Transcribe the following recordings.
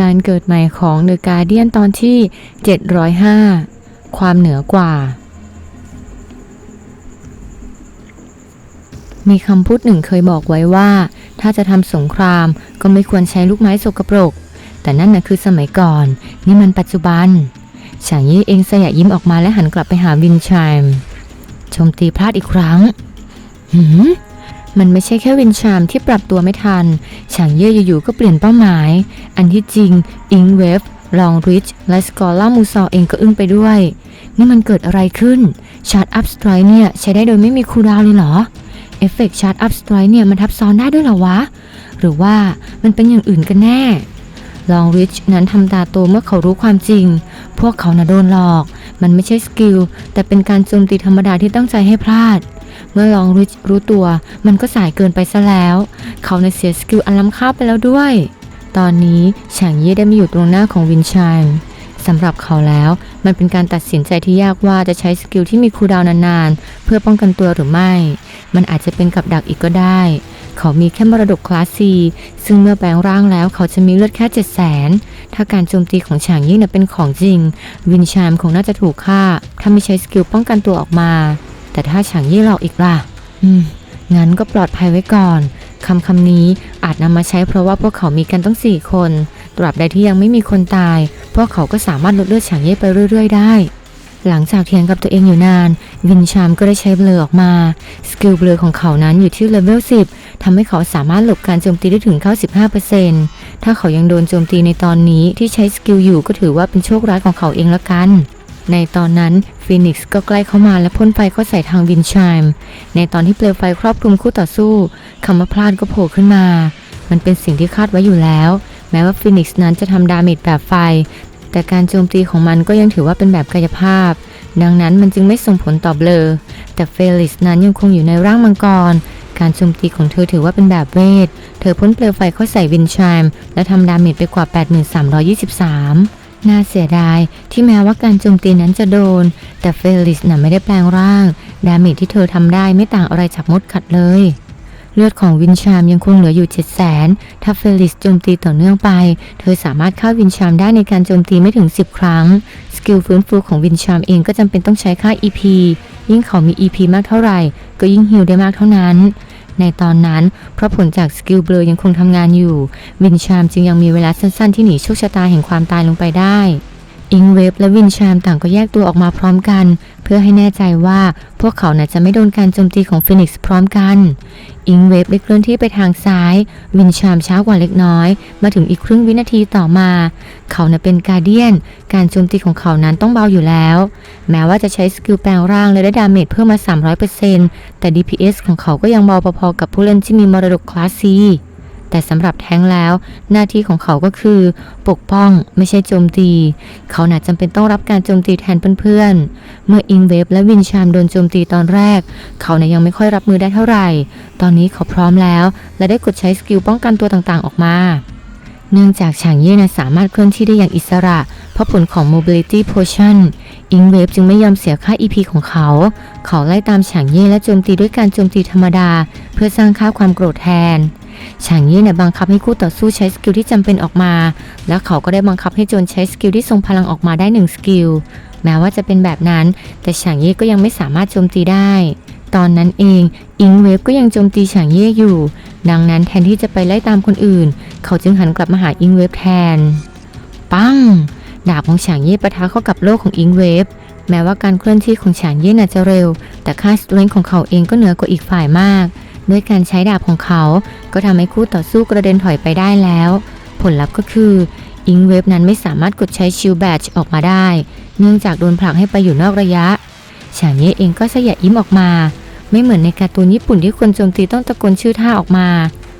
การเกิดใหม่ของเดอะการเดียนตอนที่ 705 ความเหนือกว่า มีคำพูดหนึ่งเคยบอกไว้ว่า ถ้าจะทำสงครามก็ไม่ควรใช้ลูกไม้สกปรก แต่นั่นนะคือสมัยก่อน นี่มันปัจจุบันฉางยี่เองสยะยิ้มออกมาและหันกลับไปหาวินชายมโจมตีพลาดอีกครั้งหืม มันไม่ใช่แค่วินชามที่ปรับตัวไม่ทัน ฉางเย่อยู่ๆก็เปลี่ยนเป้าหมาย อันที่จริง อิงเวฟ ลองริช และสกอล่ามูซอเองก็อึ้งไปด้วย นี่มันเกิดอะไรขึ้น ชาร์จอัพสไตร์เนี่ย ใช้ได้โดยไม่มีคูดาวเลยเหรอ เอฟเฟกชาร์จอัพสไตร์เนี่ยมันทับซ้อนได้ด้วยเหรอวะ หรือว่ามันเป็นอย่างอื่นกันแน่ ลองริชนั้นทำตาโตเมื่อเขารู้ความจริง พวกเขาน่ะโดนหลอก มันไม่ใช่สกิล แต่เป็นการโจมตีธรรมดาที่ตั้งใจให้พลาด มื่อลองรรู้ตัว มันก็สายเกินไปซะแล้ว เขาในเสียสกิลอันล้ำค่าไปแล้วด้วย ตอนนี้ฉางเย่ได้มาอยู่ตรงหน้าของวินชัยสำหรับเขาแล้ว มันเป็นการตัดสินใจที่ยากว่าจะใช้สกิลที่มีคูดาวนานๆ เพื่อป้องกันตัวหรือไม่ มันอาจจะเป็นกับดักอีกก็ได้ เขามีแค่มรดกคลาสซีซึ่งเมื่อแปลงร่างแล้วเขาจะมีเลือดแค่เจ็ดแสนถ้าการโจมตีของฉางยี่น่ะเป็นของจริง วินชามคงน่าจะถูกฆ่า ถ้าไม่ใช้สกิลป้องกันตัวออกมา แต่ถ้าฉางยี่หลอกอีกล่ะ อืม งั้นก็ปลอดภัยไว้ก่อนคำคำนี้อาจนำมาใช้เพราะว่าพวกเขามีกันต้องสี่คน ตราบใดที่ยังไม่มีคนตาย พวกเขาก็สามารถลดเลือดฉางเย่ไปเรื่อย ๆ ได้ หลังจากเถียงกับตัวเองอยู่นาน วินชามก็ได้ใช้เบลอออกมา สกิลเบลอของเขานั้นอยู่ที่เลเวล10ทำให้เขาสามารถหลบการโจมตีได้ถึง 95%ถ้าเขายังโดนโจมตีในตอนนี้ที่ใช้สกิลอยู่ก็ถือว่าเป็นโชคร้ายของเขาเองละกัน ในตอนนั้นฟีนิกซ์ก็ใกล้เข้ามาและพ่นไฟเข้าใส่ทางวินชามในตอนที่เปลวไฟครอบคลุมคู่ต่อสู้คำว่าพลาดก็โผล่ขึ้นมา มันเป็นสิ่งที่คาดไว้อยู่แล้ว แม้ว่าฟีนิกซ์นั้นจะทำดาเมจแบบไฟ แต่การโจมตีของมันก็ยังถือว่าเป็นแบบกายภาพ ดังนั้นมันจึงไม่ส่งผลต่อเบลอแต่เฟลิกซ์นั้นยังคงอยู่ในร่างมังกร การโจมตีของเธอถือว่าเป็นแบบเวท เธอพ่นเปลวไฟเข้าใส่วินชามและทำดาเมจไปกว่า 8323 น่าเสียดายที่แม้ว่าการโจมตีนั้นจะโดน แต่เฟลิกซ์น่ะไม่ได้แปลงร่าง ดาเมจที่เธอทำได้ไม่ต่างอะไรจากมดกัดเลย เลือดของวินชามยังคงเหลืออยู่7 0 0 0 0 0ถ้าเฟลิกซ์โจมตีต่อเนื่องไป เธอสามารถฆ่าวินชามได้ในการโจมตีไม่ถึง 10 ครั้ง สกิลฟื้นฟูของวินชามเองก็จำเป็นต้องใช้ค่า EP ยิ่งเขามี EP มากเท่าไหร่ ก็ยิ่งฮิลได้มากเท่านั้น ในตอนนั้น เพราะผลจากสกิลเบลอยังคงทำงานอยู่ วินชามจึงยังมีเวลาสั้นๆที่หนีโชคชะตาแห่งความตายลงไปได้ อิงเวฟและวินชามต่างก็แยกตัวออกมาพร้อมกัน เพื่อให้แน่ใจว่าพวกเขาน่ะจะไม่โดนการโจมตีของฟินิกซ์พร้อมกัน อิงเวฟได้เคลื่อนที่ไปทางซ้าย วินชามช้ากว่าเล็กน้อย มาถึงอีกครึ่งวินาทีต่อมา เขาน่ะเป็นการเดียน การโจมตีของเขานั้นต้องเบาอยู่แล้ว แม้ว่าจะใช้สกิลแปลงร่างและได้ดาเมจเพิ่มมา 300%แต่ DPS ของเขาก็ยังเบาพอๆกับผู้เล่นที่มีมรดกคลาส C แต่สำหรับแท้งแล้ว หน้าที่ของเขาก็คือ ปกป้องไม่ใช่โจมตี เขาหน่ะจำเป็นต้องรับการโจมตีแทนเพื่อนๆ เมื่ออิงเวฟและวินชามโดนโจมตีตอนแรก เขาน่ะยังไม่ค่อยรับมือได้เท่าไหร่ ตอนนี้เขาพร้อมแล้ว และได้กดใช้สกิลป้องกันตัวต่างๆออกมาเนื่องจากฉางเย่นะสามารถเคลื่อนที่ได้อย่างอิสระ เพราะผลของ mobility potion อิงเวฟจึงไม่ยอมเสียค่า EP ของเขา เขาไล่ตามฉางเย่และโจมตีด้วยการโจมตีธรรมดา เพื่อสร้างค่าความโกรธแทน ฉางเย่เนี่ยบังคับให้คู่ต่อสู้ใช้สกิลที่จำเป็นออกมา แล้วเขาก็ได้บังคับให้โจนใช้สกิลที่ทรงพลังออกมาได้หนึ่งสกิลแม้ว่าจะเป็นแบบนั้น แต่ฉางเย่ก็ยังไม่สามารถโจมตีได้ ตอนนั้นเองอิงเวฟก็ยังโจมตีฉางเย่อยู่ ดังนั้นแทนที่จะไปไล่ตามคนอื่น เขาจึงหันกลับมาหาอิงเวฟแทน ปังดาบของฉางเย่ปะทะเข้ากับโลกของอิงเวฟแม้ว่าการเคลื่อนที่ของฉางเย่น่ะจะเร็ว แต่ค่าสเตรนของเขาเองก็เหนือกว่าอีกฝ่ายมาก ด้วยการใช้ดาบของเขา ก็ทำให้คู่ต่อสู้กระเด็นถอยไปได้แล้ว ผลลัพธ์ก็คืออิงเวฟนั้นไม่สามารถกดใช้ชิลแบตออกมาได้ เนื่องจากโดนผลักให้ไปอยู่นอกระยะฉางเย่เองก็สยะยิ้มออกมา ไม่เหมือนในการ์ตูนญี่ปุ่นที่คนโจมตีต้องตะโกนชื่อท่าออกมา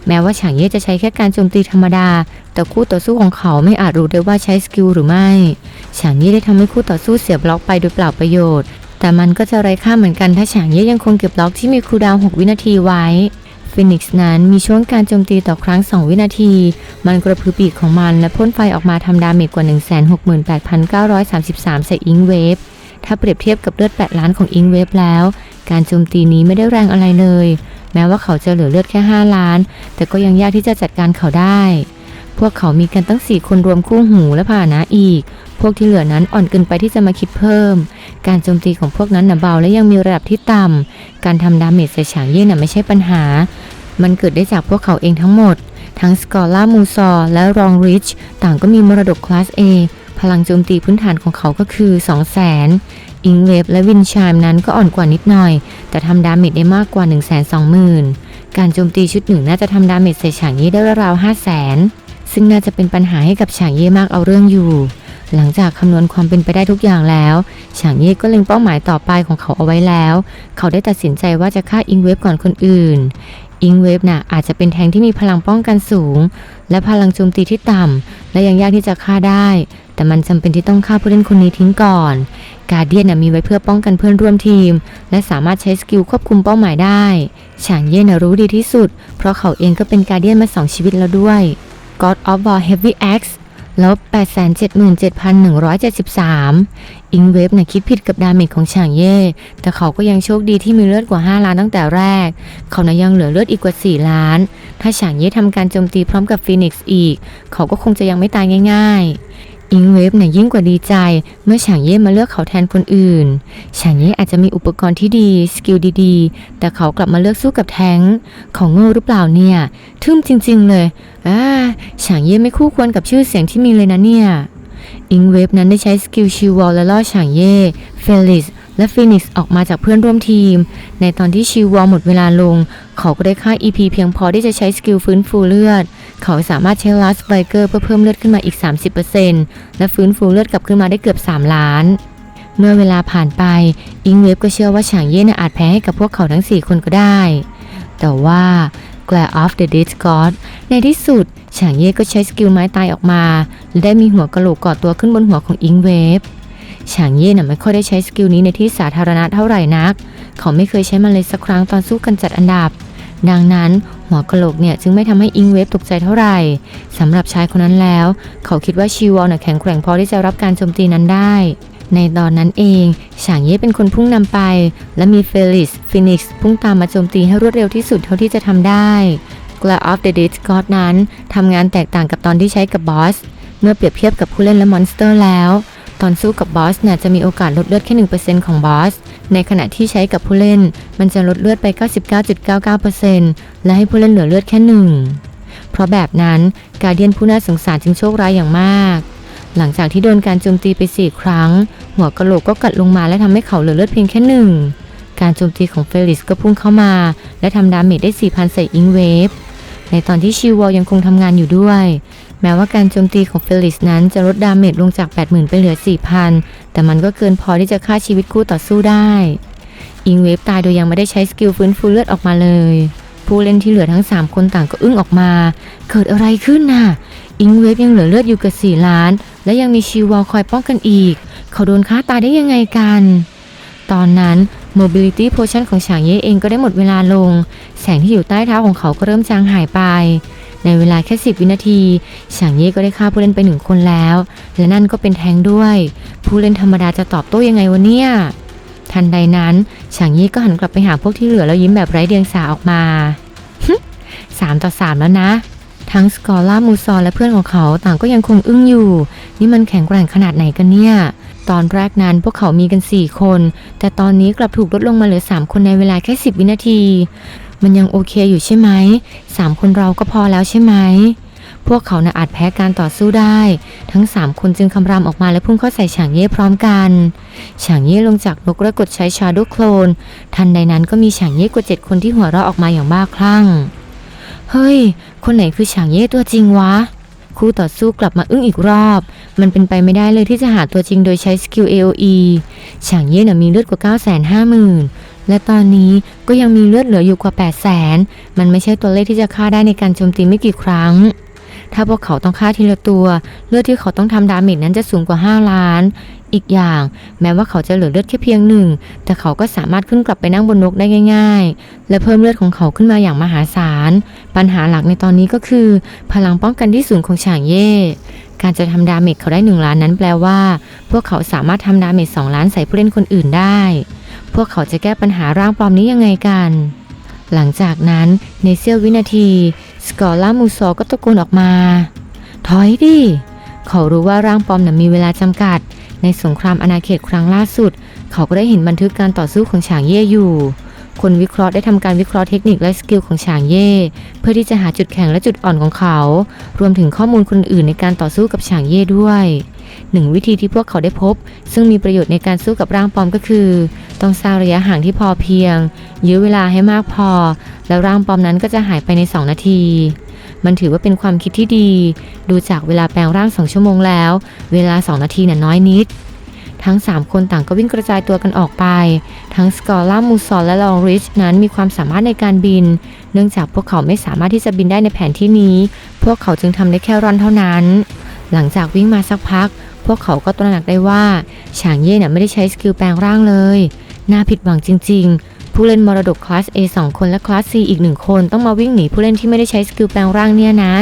แม้ว่าฉางเย่จะใช้แค่การโจมตีธรรมดา แต่คู่ต่อสู้ของเขาไม่อาจรู้ได้ว่าใช้สกิลหรือไม่ ฉางเย่ได้ทำให้คู่ต่อสู้เสียบล็อกไปโดยเปล่าประโยชน์ แต่มันก็จะไร้ค่าเหมือนกันถ้าฉางเย่ยังคงเก็บล็อกที่มีคูดาว 6 วินาทีไว้ฟินิกซ์นั้นมีช่วงการโจมตีต่อครั้ง 2 วินาที มันกระพือปีกของมันและพ่นไฟออกมาทำดาเมจกว่า 168,933ใส่อิงเวฟ ถ้าเปรียบเทียบกับเลือด 8 ล้านของอิงเวฟแล้ว การโจมตีนี้ไม่ได้แรงอะไรเลย แม้ว่าเขาจะเหลือเลือดแค่ 5 ล้าน แต่ก็ยังยากที่จะจัดการเขาได้ พวกเขามีกันตั้งสี่คนรวมคู่หูและพานะอีก พวกที่เหลือนั้นอ่อนเกินไปที่จะมาคิดเพิ่ม การโจมตีของพวกนั้นน่ะเบาและยังมีระดับที่ต่ำ การทำดาเมจใส่ฉางเย่น่ะไม่ใช่ปัญหา มันเกิดได้จากพวกเขาเองทั้งหมด ทั้งสกอล่ามูซอร์และรองริชต่างก็มีมรดกคลาส A พลังโจมตีพื้นฐานของเขาก็คือ 2 0 0 0 0 0อิงเวฟและวินชามนั้นก็อ่อนกว่านิดหน่อย แต่ทำดาเมจได้มากกว่า 1 2 0 0 0 0 การโจมตีชุดหนึ่งน่าจะทำดาเมจใส่ฉางเย่ได้ราวๆ5 0 0 0 0 0ซึ่งน่าจะเป็นปัญหาให้กับฉางเย่มากเอาเรื่องอยู่ หลังจากคำนวณความเป็นไปได้ทุกอย่างแล้วฉางเย่ก็เล็งเป้าหมายต่อไปของเขาเอาไว้แล้ว เขาได้ตัดสินใจว่าจะฆ่าอิงเวฟก่อนคนอื่น อิงเวฟน่ะอาจจะเป็นแทงที่มีพลังป้องกันสูง และพลังโจมตีที่ต่ำและยังยากที่จะฆ่าได้ แต่มันจำเป็นที่ต้องฆ่าผู้เล่นคนนี้ทิ้งก่อน การเดียนน่ะมีไว้เพื่อป้องกันเพื่อนร่วมทีม และสามารถใช้สกิลควบคุมเป้าหมายได้ฉางเย่น่ะรู้ดีที่สุด เพราะเขาเองก็เป็นการเดียนมาสองชีวิตแล้วด้วย God of War Heavy Axe ลบ 877,173 อิงเวฟน่ะคิดผิดกับดาเมจของฉางเย่ แต่เขาก็ยังโชคดีที่มีเลือดกว่า 5 ล้านตั้งแต่แรก เขานะยังเหลือเลือดอีกกว่า 4 ล้าน ถ้าฉางเย่ทำการโจมตีพร้อมกับฟีนิกซ์อีก เขาก็คงจะยังไม่ตายง่าย ๆ อิงเวฟเนี่ยยิ่งกว่าดีใจ เมื่อฉางเย่มาเลือกเขาแทนคนอื่น ฉางเย่อาจจะมีอุปกรณ์ที่ดี สกิลดีๆ แต่เขากลับมาเลือกสู้กับแทงค์เขาโง่หรือเปล่าเนี่ย ทึ่มจริง ๆ เลยอ่าฉางเย่ไม่คู่ควรกับชื่อเสียงที่มีเลยนะเนี่ย อิงเวฟนั้นได้ใช้สกิลชิววอลและล่อฉางเย่เฟลิสและฟินิกซ์ออกมาจากเพื่อนร่วมทีม ในตอนที่ชิววอลหมดเวลาลง เขาก็ได้ค่า EP เพียงพอที่จะใช้สกิลฟื้นฟูเลือด เขาสามารถใช้ลัสไบเกอร์เพื่อเพิ่มเลือดขึ้นมาอีก 30%และฟื้นฟูเลือดกลับขึ้นมาได้เกือบ 3 ล้าน เมื่อเวลาผ่านไป อิงเวฟก็เชื่อว่าฉางเย่นอาจแพ้ให้กับพวกเขาทั้ง 4 คนก็ได้ แต่ว่า g l a r of the Dead God ในที่สุดฉางเย่ก็ใช้สกิลไม้ตายออกมา และได้มีหัวกะโหลกก่อตัวขึ้นบนหัวของอิงเวฟฉางเย่น่ะไม่ค่อยได้ใช้สกิลนี้ในที่สาธารณะเท่าไหร่นัก เขาไม่เคยใช้มันเลยสักครั้งตอนสู้กันจัดอันดับ ดังนั้น หัวกะโหลกเนี่ยจึงไม่ทำให้อิงเวฟตกใจเท่าไหร่สำหรับชายคนนั้นแล้ว เขาคิดว่าชีวอลน่ะแข็งแกร่งพอที่จะรับการโจมตีนั้นได้ ในตอนนั้นเองฉางเย่เป็นคนพุ่งนำไป และมีเฟลิสฟินิกซ์พุ่งตามมาโจมตีให้รวดเร็วที่สุดเท่าที่จะทำได้ Glare of the Dead God นั้นทำงานแตกต่างกับตอนที่ใช้กับบอส เมื่อเปรียบเทียบกับผู้เล่นและมอนสเตอร์แล้ว ตอนสู้กับบอสเนี่ยจะมีโอกาสลดเลือดแค่ 1%ของบอส ในขณะที่ใช้กับผู้เล่น มันจะลดเลือดไป 99.99%และให้ผู้เล่นเหลือเลือดแค่หนึ่งเพราะแบบนั้นการเดียนผู้น่าสงสารจึงโชคร้ายอย่างมาก หลังจากที่โดนการโจมตีไป 4 ครั้ง หัวกะโหลกก็กัดลงมาและทำให้เขาเหลือเลือดเพียงแค่หนึ่งการโจมตีของเฟลิสก็พุ่งเข้ามา และทำดาเมจได้ 4,000 ใส่อิงเวฟ ในตอนที่ชิววอลยังคงทำงานอยู่ด้วย แม้ว่าการโจมตีของเฟลิสนั้นจะลดดาเมจลงจาก 80,000 ไปเหลือ 4,000 แต่มันก็เกินพอที่จะฆ่าชีวิตคู่ต่อสู้ได้ อิงเวฟตายโดยยังไม่ได้ใช้สกิลฟื้นฟูเลือดออกมาเลย ผู้เล่นที่เหลือทั้ง 3 คนต่างก็อึ้งออกมา เกิดอะไรขึ้นน่ะ อิงเวฟยังเหลือเลือดอยู่กับ4ล้าน และยังมีชิววอลคอยป้องกันอีก เขาโดนฆ่าตายได้ยังไงกัน ตอนนั้น Mobility Potion ของฉางเย่เองก็ได้หมดเวลาลง แสงที่อยู่ใต้เท้าของเขาก็เริ่มจางหายไป ในเวลาแค่ 10 วินาทีฉางเย่ก็ได้ฆ่าผู้เล่นไปหนึ่งคนแล้ว และนั่นก็เป็นแทงด้วย ผู้เล่นธรรมดาจะตอบโต้ยังไงวะเนี่ย ทันใดนั้นฉางเย่ก็หันกลับไปหาพวกที่เหลือแล้วยิ้มแบบไร้เดียงสาออกมาสามต่อสามแล้วนะ ทั้งสกอล่ามูซอร์และเพื่อนของเขาต่างก็ยังคงอึ้งอยู่ นี่มันแข็งแกร่งขนาดไหนกันเนี่ยตอนแรกนั้นพวกเขามีกัน 4 คน แต่ตอนนี้กลับถูกลดลงมาเหลือ 3 คนในเวลาแค่ 10 วินาที มันยังโอเคอยู่ใช่ไหม3คนเราก็พอแล้วใช่ไหมพวกเขาน่ะอาจแพ้การต่อสู้ได้ ทั้ง 3 คนจึงคำรามออกมาและพุ่งเข้าใส่ฉางเย่พร้อมกันฉางเย่ลงจากนกและกดใช้ชาโดโคลน ทันใดนั้นก็มีฉางเย่กว่าเจ็ดคนที่หัวเราะออกมาอย่างบ้าคลั่ง เฮ้ย คนไหนคือฉางเย่ตัวจริงวะ คู่ต่อสู้กลับมาอึ้งอีกรอบ มันเป็นไปไม่ได้เลยที่จะหาตัวจริงโดยใช้สกิล AOE ฉางเย่น่ะมีเลือดกว่า 950,000 และตอนนี้ก็ยังมีเลือดเหลืออยู่กว่า 800,000มันไม่ใช่ตัวเลขที่จะฆ่าได้ในการโจมตีไม่กี่ครั้ง ถ้าพวกเขาต้องฆ่าทีละตัว เลือดที่เขาต้องทำดาเมจนั้นจะสูงกว่า 5 ล้าน อีกอย่าง แม้ว่าเขาจะเหลือเลือดแค่เพียงหนึ่ง แต่เขาก็สามารถขึ้นกลับไปนั่งบนนกได้ง่าย ๆ และเพิ่มเลือดของเขาขึ้นมาอย่างมหาศาล ปัญหาหลักในตอนนี้ก็คือ พลังป้องกันที่สูงของฉางเย่การจะทำดาเมจเขาได้ 1 ล้านนั้นแปลว่า พวกเขาสามารถทำดาเมจ2ล้านใส่ผู้เล่นคนอื่นได้ พวกเขาจะแก้ปัญหาร่างปลอมนี้ยังไงกัน หลังจากนั้นในเสี้ยววินาทีสกอล่ามูซอก็ตะโกนออกมา ถอยดิ เขารู้ว่าร่างปลอมน่ะมีเวลาจำกัด ในสงครามอาณาเขตครั้งล่าสุด เขาก็ได้เห็นบันทึกการต่อสู้ของฉางเย่อยู่ คนวิเคราะห์ได้ทำการวิเคราะห์เทคนิคและสกิลของฉางเย่เพื่อที่จะหาจุดแข็งและจุดอ่อนของเขา รวมถึงข้อมูลคนอื่นในการต่อสู้กับฉางเย่ด้วย หนึ่งวิธีที่พวกเขาได้พบ ซึ่งมีประโยชน์ในการสู้กับร่างปลอมก็คือ ต้องสร้างระยะห่างที่พอเพียง ยื้อเวลาให้มากพอ แล้วร่างปลอมนั้นก็จะหายไปใน 2 นาที มันถือว่าเป็นความคิดที่ดี ดูจากเวลาแปลงร่าง2ชั่วโมงแล้ว เวลา 2 นาทีน่ะน้อยนิด ทั้ง 3 คนต่างก็วิ่งกระจายตัวกันออกไป ทั้งสกอล่ามูซอนและลองริชนั้นมีความสามารถในการบิน เนื่องจากพวกเขาไม่สามารถที่จะบินได้ในแผนที่นี้ พวกเขาจึงทำได้แค่ร่อนเท่านั้น หลังจากวิ่งมาสักพัก พวกเขาก็ตระหนักได้ว่าฉางเย่เนี่ยไม่ได้ใช้สกิลแปลงร่างเลย น่าผิดหวังจริง ๆ ผู้เล่นมรดกคลาส A 2 คนและคลาส C อีกหนึ่งคนต้องมาวิ่งหนีผู้เล่นที่ไม่ได้ใช้สกิลแปลงร่างเนี่ยนะ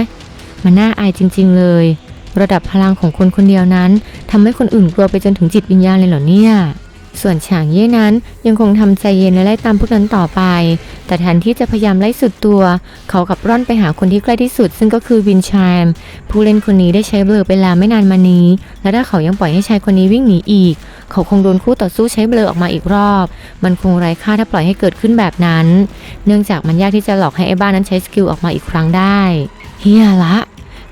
มันน่าอายจริง ๆ เลย ระดับพลังของคนคนเดียวนั้นทำให้คนอื่นกลัวไปจนถึงจิตวิญญาณเลยเหรอเนี่ย ส่วนฉางเย่นั้นยังคงทำใจเย็นและไล่ตามพวกนั้นต่อไป แต่แทนที่จะพยายามไล่สุดตัว เขากลับร่อนไปหาคนที่ใกล้ที่สุด ซึ่งก็คือวินชายมผู้เล่นคนนี้ได้ใช้เบลอไปแล้วไม่นานมานี้ และถ้าเขายังปล่อยให้ชายคนนี้วิ่งหนีอีก เขาคงโดนคู่ต่อสู้ใช้เบลอออกมาอีกรอบ มันคงไร้ค่าถ้าปล่อยให้เกิดขึ้นแบบนั้น เนื่องจากมันยากที่จะหลอกให้ไอ้บ้านนั้นใช้สกิลออกมาอีกครั้งได้เฮียละ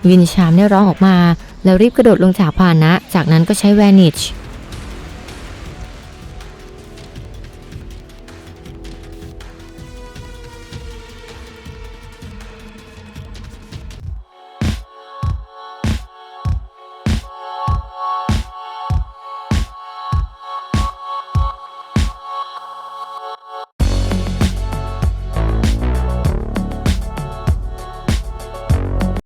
วินชามได้ร้องออกมา แล้วรีบกระโดดลงจากพานะ จากนั้นก็ใช้แวนิช